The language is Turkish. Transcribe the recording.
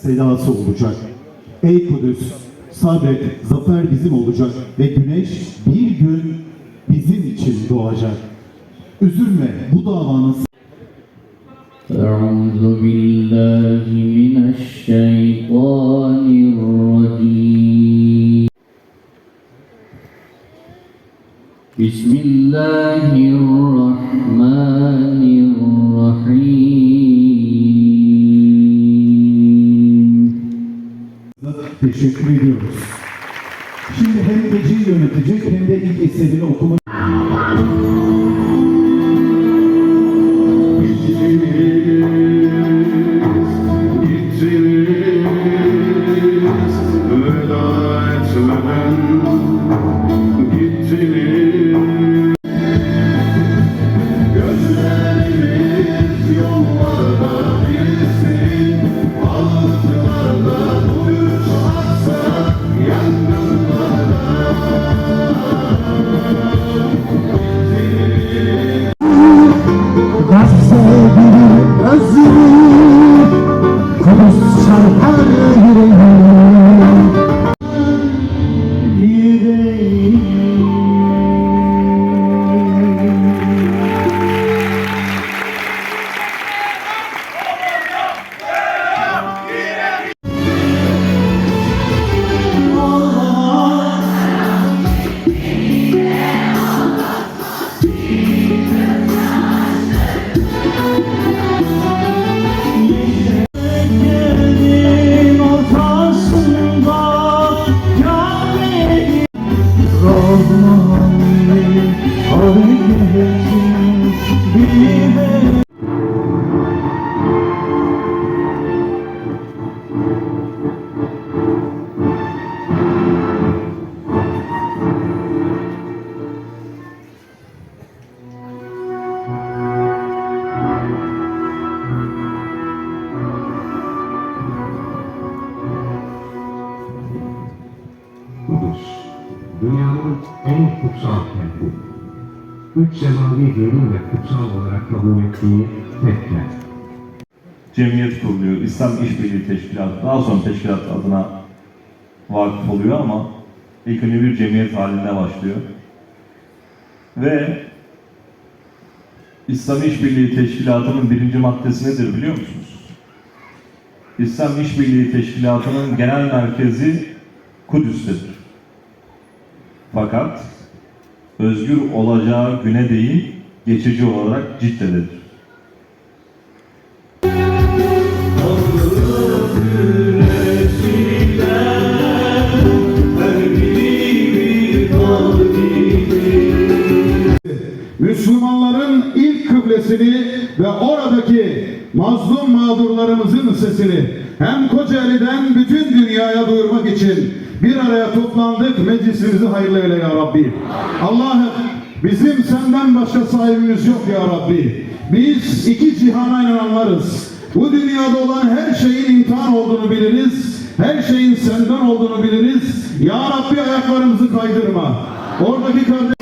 sedası olacak. Ey Kudüs, sabret, zafer bizim olacak ve güneş bir gün bizim için doğacak. Üzülme, bu davanın أعوذ بالله من الشيطان الرجيم بسم الله الرحمن teşekkür ediyoruz. Şimdi hem geceyi yönetecek hem de ilk eserini okuma Kudüs, dünyanın en kutsal kenti. Üç semavi dinin kutsal olarak kabul ettiği tek kent. cemiyet kuruluyor. İslam İşbirliği Teşkilatı. Daha sonra teşkilat adına vakıf oluyor ama ilk önce bir cemiyet halinde başlıyor. Ve İslam İşbirliği Teşkilatı'nın birinci maddesi nedir biliyor musunuz? İslam İşbirliği Teşkilatı'nın genel merkezi Kudüs'tedir. Fakat özgür olacağı güne değil, geçici olarak Cidde'dedir. Müslümanların ilk kıblesini ve oradaki mazlum mağdurlarımızın sesini hem Kocaeli'den bütün dünyaya duyurmak için bir araya toplandık. Meclisimizi hayırlı eyle ya Rabbi. Allah'ım bizim senden başka sahibimiz yok ya Rabbi. Biz iki cihana inananlarız. Bu dünyada olan her şeyin imtihan olduğunu biliriz. Her şeyin senden olduğunu biliriz. Ya Rabbi ayaklarımızı kaydırma. Oradaki kardeş